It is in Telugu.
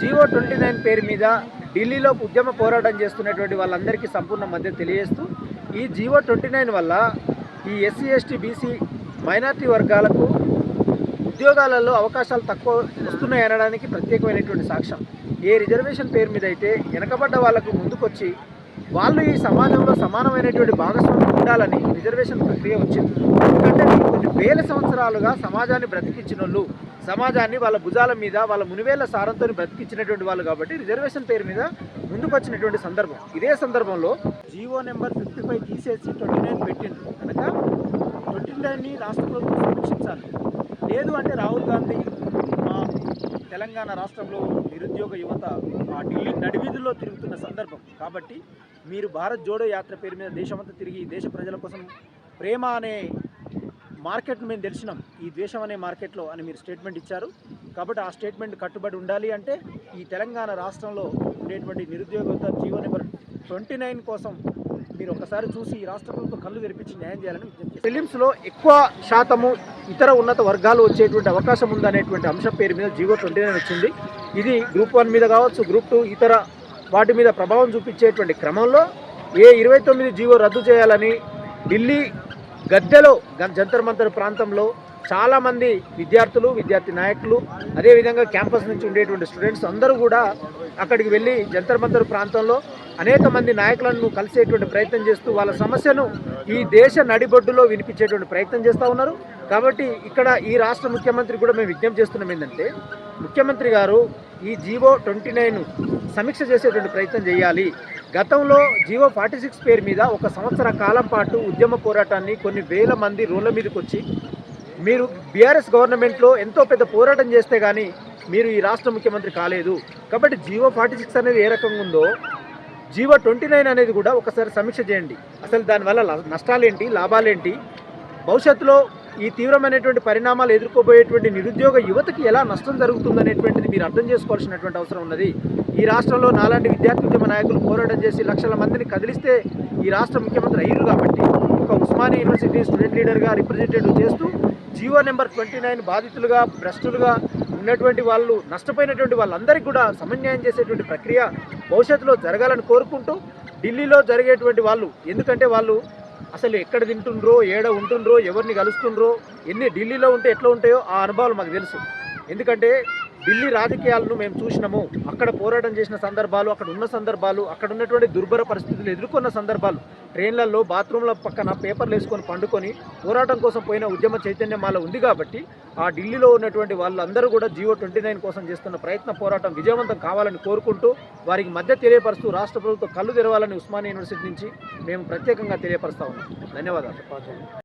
జీవో ట్వంటీ నైన్ పేరు మీద ఢిల్లీలో ఉద్యమ పోరాటం చేస్తున్నటువంటి వాళ్ళందరికీ సంపూర్ణ మద్దతు తెలియజేస్తూ ఈ జీవో ట్వంటీ నైన్ వల్ల ఈ ఎస్సీ ఎస్టీ బీసీ మైనార్టీ వర్గాలకు ఉద్యోగాలలో అవకాశాలు తక్కువ వస్తున్నాయి అనడానికి ప్రత్యేకమైనటువంటి సాక్ష్యం. ఏ రిజర్వేషన్ పేరు మీద అయితే వెనకబడ్డ వాళ్ళకు ముందుకొచ్చి వాళ్ళు ఈ సమాజంలో సమానమైనటువంటి భాగస్వామ్యం ఉండాలని రిజర్వేషన్ ప్రక్రియ వచ్చింది. ఎందుకంటే కొన్ని వేల సంవత్సరాలుగా సమాజాన్ని బ్రతికించిన వాళ్ళు సమాజాన్ని వాళ్ళ భుజాల మీద వాళ్ళ మునివేల సారంతో బ్రతికించినటువంటి వాళ్ళు కాబట్టి రిజర్వేషన్ పేరు మీద ముందుకు వచ్చినటువంటి సందర్భం. ఇదే సందర్భంలో జీవో నెంబర్ ఫిఫ్టీ ఫైవ్ తీసేసి ట్వంటీ నైన్ పెట్టింది కనుక ట్వంటీ నైన్ని రాష్ట్ర ప్రభుత్వం సమీక్షించాలి. లేదు అంటే రాహుల్ గాంధీ మా తెలంగాణ రాష్ట్రంలో నిరుద్యోగ యువత ఆ ఢిల్లీ నడివీధుల్లో తిరుగుతున్న సందర్భం. కాబట్టి మీరు భారత్ జోడో యాత్ర పేరు మీద దేశమంతా తిరిగి దేశ ప్రజల కోసం ప్రేమ అనే మార్కెట్ను మేము తెలిసినాం ఈ ద్వేషం అనే మార్కెట్లో అని మీరు స్టేట్మెంట్ ఇచ్చారు. కాబట్టి ఆ స్టేట్మెంట్ కట్టుబడి ఉండాలి అంటే ఈ తెలంగాణ రాష్ట్రంలో ఉండేటువంటి నిరుద్యోగత జీవో నెంబర్ ట్వంటీ నైన్ కోసం మీరు ఒకసారి చూసి ఈ రాష్ట్ర ప్రభుత్వం కళ్ళు తెరిపించి న్యాయం చేయాలని ఫిలిమ్స్లో ఎక్కువ శాతము ఇతర ఉన్నత వర్గాలు వచ్చేటువంటి అవకాశం ఉందనేటువంటి అంశం పేరు మీద జీవో ట్వంటీ నైన్ వచ్చింది. ఇది గ్రూప్ వన్ మీద కావచ్చు గ్రూప్ టూ ఇతర వాటి మీద ప్రభావం చూపించేటువంటి క్రమంలో ఏ ఇరవై తొమ్మిది జీవో రద్దు చేయాలని ఢిల్లీ గద్దెలో జంతర్ మంతర్ ప్రాంతంలో చాలామంది విద్యార్థులు విద్యార్థి నాయకులు అదేవిధంగా క్యాంపస్ నుంచి ఉండేటువంటి స్టూడెంట్స్ అందరూ కూడా అక్కడికి వెళ్ళి జంతర్ మంతర్ ప్రాంతంలో అనేక మంది నాయకులను కలిసేటువంటి ప్రయత్నం చేస్తూ వాళ్ళ సమస్యను ఈ దేశ నడిబొడ్డులో వినిపించేటువంటి ప్రయత్నం చేస్తూ ఉన్నారు. కాబట్టి ఇక్కడ ఈ రాష్ట్ర ముఖ్యమంత్రి కూడా మేము విజ్ఞప్తి చేస్తున్నాం ఏంటంటే ముఖ్యమంత్రి గారు ఈ జీవో ట్వంటీ నైన్ సమీక్ష చేసేటువంటి ప్రయత్నం చేయాలి. గతంలో జీవో ఫార్టీ సిక్స్ పేరు మీద ఒక సంవత్సర కాలం పాటు ఉద్యమ పోరాటాన్ని కొన్ని వేల మంది రోడ్ల మీదకి వచ్చి మీరు బీఆర్ఎస్ గవర్నమెంట్లో ఎంతో పెద్ద పోరాటం చేస్తే కానీ మీరు ఈ రాష్ట్ర ముఖ్యమంత్రి కాలేదు. కాబట్టి జీవో ఫార్టీ సిక్స్ అనేది ఏ రకంగా ఉందో జీవో ట్వంటీ నైన్ అనేది కూడా ఒకసారి సమీక్ష చేయండి. అసలు దానివల్ల నష్టాలేంటి లాభాలేంటి? భవిష్యత్తులో ఈ తీవ్రమైనటువంటి పరిణామాలు ఎదుర్కోబోయేటువంటి నిరుద్యోగ యువతకి ఎలా నష్టం జరుగుతుందనేటువంటిది మీరు అర్థం చేసుకోవాల్సినటువంటి అవసరం ఉన్నది. ఈ రాష్ట్రంలో నాలాంటి విద్యార్థుద్యమ నాయకులు పోరాటం చేసి లక్షల మందిని కదిలిస్తే ఈ రాష్ట్ర ముఖ్యమంత్రి అయ్యారు కాబట్టి ఒక ఉస్మానియా యూనివర్సిటీ స్టూడెంట్ లీడర్గా రిప్రజెంటేటివ్ చేస్తూ జీవో నెంబర్ ట్వంటీ నైన్ బాధితులుగా భ్రష్టులుగా ఉన్నటువంటి వాళ్ళు నష్టపోయినటువంటి వాళ్ళందరికీ కూడా సమన్వయం చేసేటువంటి ప్రక్రియ భవిష్యత్తులో జరగాలని కోరుకుంటూ ఢిల్లీలో జరిగేటువంటి వాళ్ళు ఎందుకంటే వాళ్ళు అసలు ఎక్కడ తింటుండ్రో ఏడ ఉంటుండ్రో ఎవరిని కలుస్తుండ్రో ఎన్ని ఢిల్లీలో ఉంటే ఎట్లా ఉంటాయో ఆ అనుభవాలు మాకు తెలుసు. ఎందుకంటే ఢిల్లీ రాజకీయాలను మేము చూసినాము. అక్కడ పోరాటం చేసిన సందర్భాలు అక్కడ ఉన్న సందర్భాలు అక్కడ ఉన్నటువంటి దుర్భర పరిస్థితులు ఎదుర్కొన్న సందర్భాలు ట్రైన్లలో బాత్రూంల పక్కన పేపర్లు వేసుకొని పండుకొని పోరాటం కోసం పోయిన ఉద్యమ చైతన్యం మాలో ఉంది కాబట్టి ఆ ఢిల్లీలో ఉన్నటువంటి వాళ్ళందరూ కూడా జియో ట్వంటీ నైన్ కోసం చేస్తున్న ప్రయత్న పోరాటం విజయవంతం కావాలని కోరుకుంటూ వారికి మధ్య తెలియపరుస్తూ రాష్ట్ర ప్రభుత్వం కళ్ళు తెరవాలని ఉస్మానియా యూనివర్సిటీ నుంచి మేము ప్రత్యేకంగా తెలియపరుస్తా ఉన్నాం. ధన్యవాదాలు.